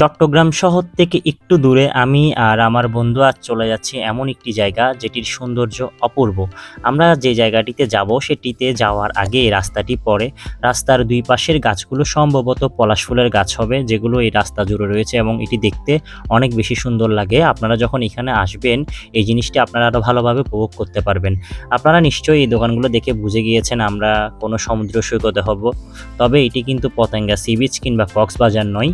চট্টগ্রাম শহর থেকে একটু দূরে আমি আর আমার বন্ধু আজ চলে যাচ্ছি এমন একটি জায়গা যেটির সৌন্দর্য অপূর্ব। আমরা যে জায়গাটিতে যাব সেটিতে যাওয়ার আগে এই রাস্তাটি পড়ে। রাস্তার দুই পাশের গাছগুলো সম্ভবত পলাশ ফুলের গাছ হবে, যেগুলো এই রাস্তা জুড়ে রয়েছে এবং এটি দেখতে অনেক বেশি সুন্দর লাগে। আপনারা যখন এখানে আসবেন, এই জিনিসটি আপনারা আরও ভালোভাবে উপভোগ করতে পারবেন। আপনারা নিশ্চয়ই এই দোকানগুলো দেখে বুঝে গিয়েছেন আমরা কোনো সমুদ্র সৈকতে হব, তবে এটি কিন্তু পতেঙ্গা সি বিচ কিংবা কক্সবাজার নয়।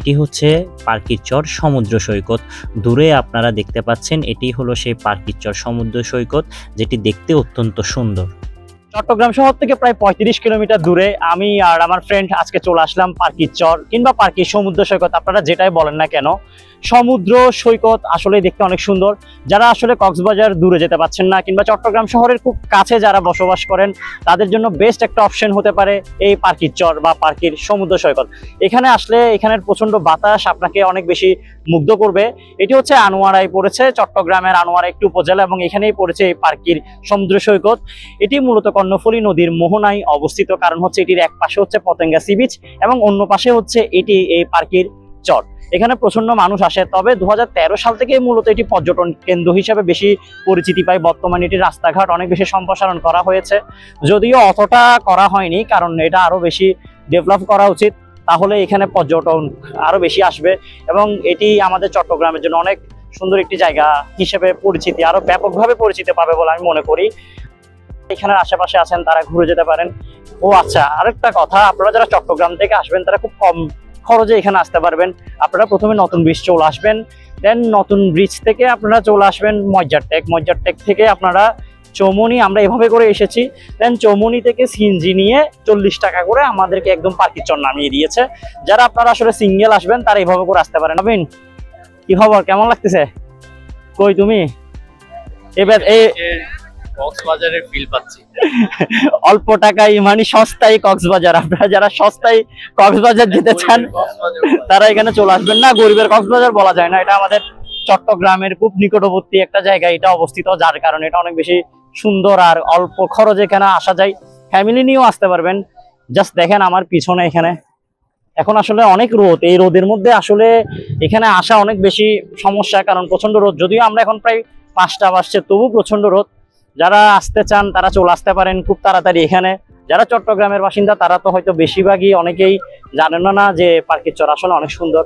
এটি হচ্ছে পার্কির চর সমুদ্র সৈকত। দূরে আপনারা দেখতে পাচ্ছেন, এটি হলো সেই পার্কির চর সমুদ্র সৈকত, যেটি দেখতে অত্যন্ত সুন্দর। চট্টগ্রাম শহর থেকে প্রায় পঁয়ত্রিশ কিলোমিটার দূরে আমি আর আমার ফ্রেন্ড আজকে চলে আসলাম পার্কির চর কিংবা পার্কির সমুদ্র সৈকত। আপনারা যেটাই বলেন না কেন, সমুদ্র সৈকত আসলে দেখতে অনেক সুন্দর। যারা আসলে কক্সবাজার দূরে যেতে পারছেন না কিংবা চট্টগ্রাম শহরের খুব কাছে যারা বসবাস করেন, তাদের জন্য বেস্ট একটা অপশন হতে পারে এই পার্কির চর বা পার্কির সমুদ্র সৈকত। এখানে আসলে এখানের প্রচণ্ড বাতাস আপনাকে অনেক বেশি মুগ্ধ করবে। এটি হচ্ছে আনোয়ারায় পড়েছে, চট্টগ্রামের আনোয়ারা একটি উপজেলা এবং এখানেই পড়েছে এই পার্কির সমুদ্র সৈকত। এটি মূলত কর্ণফুলী নদীর মোহনায় অবস্থিত। কারণ হচ্ছে এটির এক পাশে হচ্ছে পতেঙ্গা সি বিচ এবং অন্য পাশে হচ্ছে এটি এই পার্কের চর। এখানে প্রচণ্ড মানুষ আসে। তবে দু হাজার তেরো সাল থেকে মূলত এটি পর্যটন কেন্দ্র হিসেবে বেশি পরিচিতি পায়। বর্তমানে এটি রাস্তাঘাট অনেক বেশি সম্প্রসারণ করা হয়েছে। যদিও অতটা করা হয়নি, কারণ এটা আরও বেশি ডেভেলপ করা উচিত। তাহলে এখানে পর্যটন আরও বেশি আসবে এবং এটি আমাদের চট্টগ্রামের জন্য অনেক সুন্দর একটি জায়গা হিসেবে পরিচিতি আরও ব্যাপকভাবে পরিচিতি পাবে বলে আমি মনে করি। এখানে আশেপাশে আছেন, তারা ঘুরে যেতে পারেন। ও আচ্ছা আরেকটা কথা, আপনারা যারা চট্টগ্রাম থেকে আসবেন, তারা খুব কম খরচে এখানে আসতে পারবেন। আপনারা প্রথমে নতুন ব্রিজ চলে আসবেন দেন নতুন ব্রিজ থেকে আপনারা চলে আসবেন মজ্জার টেক টেক থেকে আপনারা চৌমনি, আমরা এভাবে করে এসেছি দেন চৌমনি থেকে সিএনজি নিয়ে চল্লিশ টাকা করে আমাদেরকে একদম পার্কির চর নামিয়ে দিয়েছে। যারা আপনারা আসলে সিঙ্গেল আসবেন, তারা এভাবে করে আসতে পারেন। নবীন, কি খবর? কেমন লাগতেছে? কই তুমি? এবার কক্সবাজারের ফিল পাচ্ছি। অল্প টাকায় মানে সস্তায় কক্সবাজার। আপনারা যারা সস্তায় কক্সবাজার যেতে চান তারা এখানে চলে আসবেন না। গরিবের কক্সবাজার বলা যায় না। এটা আমাদের চট্টগ্রামের খুব নিকটবর্তী একটা জায়গা। এটা অবস্থিত যার কারণে এটা অনেক বেশি সুন্দর আর অল্প খরচে এখানে আসা যায়। ফ্যামিলি নিয়েও আসতে পারবেন। জাস্ট দেখেন আমার পিছনে এখানে। এখন আসলে অনেক রোদ। এই রোদের মধ্যে আসলে এখানে আসা অনেক বেশি সমস্যা কারণ প্রচণ্ড রোদ। যদিও আমরা এখন প্রায় পাঁচটা বাজছে তবু প্রচণ্ড রোদ। যারা আসতে চান, তারা চলে আসতে পারেন খুব তাড়াতাড়ি এখানে। যারা চট্টগ্রামের বাসিন্দা, তারা তো হয়তো বেশিরভাগই অনেকেই জানেন না যে পার্কের চর আসলে অনেক সুন্দর।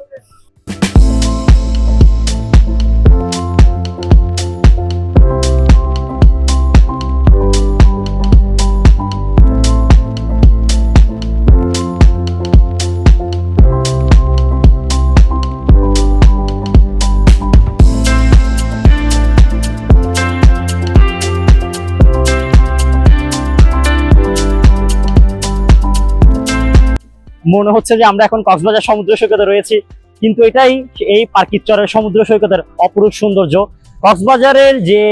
মনে হচ্ছে যে আমরা এখন কক্সবাজার সমুদ্র সৈকতে রয়েছি। কিন্তু এটাই এই পার্কির চরের সমুদ্র সৈকতের অপরূপ সৌন্দর্য। কক্সবাজারের যে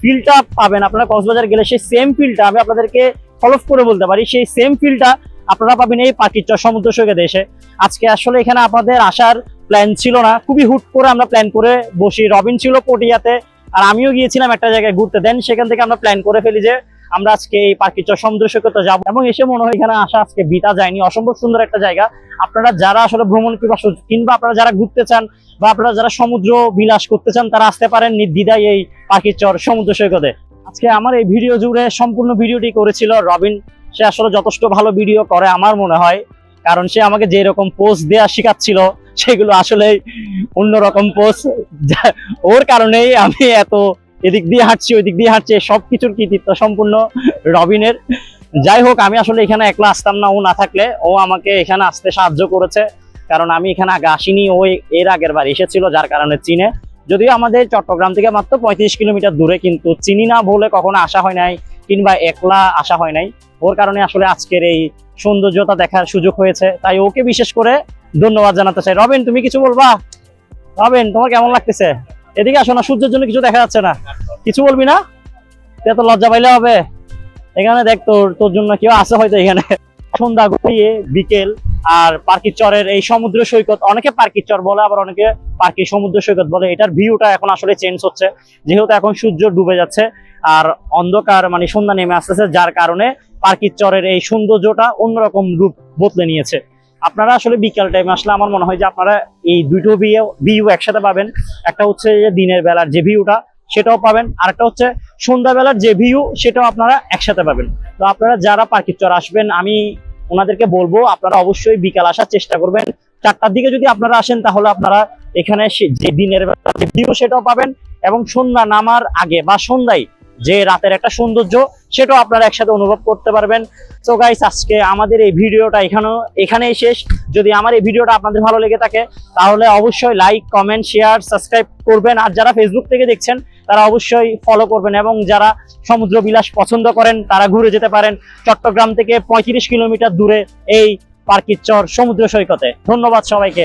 ফিলটা পাবেন আপনারা, কক্সবাজার গেলে সেই সেম ফিলটা আমি আপনাদেরকে ফলোফ করে বলতে পারি। সেই সেম ফিলটা আপনারা পাবেন এই পার্কির চর সমুদ্র সৈকতে এসে। আজকে আসলে এখানে আপনাদের আসার প্ল্যান ছিল না। খুবই হুট করে আমরা প্ল্যান করে বসি। রবিন ছিল পটিয়াতে, আর আমিও গিয়েছিলাম একটা জায়গায় ঘুরতে। দেন সেখান থেকে আমরা প্ল্যান করে ফেলি যে আমরা আজকে এই পার্কির চর সমুদ্র সৈকতে যাব এবং এসে মনে হয় এখানে আসা আজকে বিতা যায়নি। অসম্ভব সুন্দর একটা জায়গা। আপনারা যারা আসলে ভ্রমণ পিপাসু কিংবা আপনারা যারা ঘুরতে চান বা আপনারা যারা সমুদ্র বিলাস করতে চান, তারা আসতে পারেন নির্দ্বিধায় এই পাখির চর সমুদ্র সৈকতে। আজকে আমার এই ভিডিও জুড়ে সম্পূর্ণ ভিডিওটি করেছিল রবিন। সে আসলে যথেষ্ট ভালো ভিডিও করে আমার মনে হয়, কারণ সে আমাকে যে রকম পোস্ট দেওয়া শেখাচ্ছিল, সেগুলো আসলে অন্যরকম পোস্ট ওর কারণেই আমি এত এদিক দিয়ে হাঁটছি ওই দিক দিয়ে হাঁটছি সবকিছুর কৃতিত্ব সম্পূর্ণ রবিনের। যাই হোক, আমি আসলে এখানে একলা আসতাম না, ও না থাকলে। ও আমাকে এখানে আসতে সাহায্য করেছে, কারণ আমি এখানে আগে আসিনি, ও এর আগের বার এসেছিল, যার কারণে চিনে। যদিও আমাদের চট্টগ্রাম থেকে মাত্র পঁয়ত্রিশ কিলোমিটার দূরে, কিন্তু চিনি না বলে কখনো আসা হয় নাই, কিংবা একলা আসা হয় নাই। ওর কারণে আসলে আজকের এই সৌন্দর্যতা দেখার সুযোগ হয়েছে। তাই ওকে বিশেষ করে ধন্যবাদ জানাতে চাই। রবেন, তুমি কিছু বলবা? রবেন, তোমার কেমন লাগতেছে? এদিকে আসো না, সূর্যের জন্য কিছু দেখা যাচ্ছে না। কিছু বলবি না? তুই এত লজ্জা পাইলে হবে। এখানে দেখ তোর তোর জন্য কেউ আছে হয়তো এখানে। সন্ধ্যা গড়িয়ে বিকেল আর পার্কির চরের এই সমুদ্র সৈকত, অনেকে পার্কির চর বলে, আবার অনেকে পার্কির সমুদ্র সৈকত বলে। এটার ভিউটা এখন আসলে চেঞ্জ হচ্ছে। যেহেতু এখন সূর্য ডুবে যাচ্ছে আর অন্ধকার মানে সন্ধ্যা নেমে আসতেছে, যার কারণে পার্কির চরের এই সৌন্দর্যটা অন্যরকম রূপ বদলে নিয়েছে। আপনারা আসলে বিকাল টাইমে আসলে আমার মনে হয় যে আপনারা এই দুটো ভিউ একসাথে পাবেন। একটা হচ্ছে যে দিনের বেলার যে ভিউটা, সেটাও পাবেন। আর একটা হচ্ছে সন্ধ্যাবেলার যে ভিউ, সেটাও আপনারা একসাথে পাবেন। তো আপনারা যারা পার্কির চর আসবেন, আমি ওনাদেরকে বলব, আপনারা অবশ্যই বিকাল আসার চেষ্টা করবেন। চারটার দিকে যদি আপনারা আসেন, তাহলে আপনারা এখানে যে দিনের বেলা যে ভিউ, সেটাও পাবেন। এবং সন্ধ্যা নামার আগে বা সন্ধ্যায় যে রাতের একটা সৌন্দর্য সেটাও আপনারা একসাথে অনুভব করতে পারবেন। তো গাইস আজকে আমাদের এই ভিডিওটা এখানেও, এখানেই শেষ। যদি আমার এই ভিডিওটা আপনাদের ভালো লেগে থাকে, তাহলে অবশ্যই লাইক কমেন্ট শেয়ার সাবস্ক্রাইব করবেন। আর যারা ফেসবুক থেকে দেখছেন, তারা অবশ্যই ফলো করবেন এবং যারা সমুদ্র বিলাস পছন্দ করেন, তারা ঘুরে যেতে পারেন চট্টগ্রাম থেকে পঁয়ত্রিশ কিলোমিটার দূরে এই পার্কির চর সমুদ্র সৈকতে। ধন্যবাদ সবাইকে।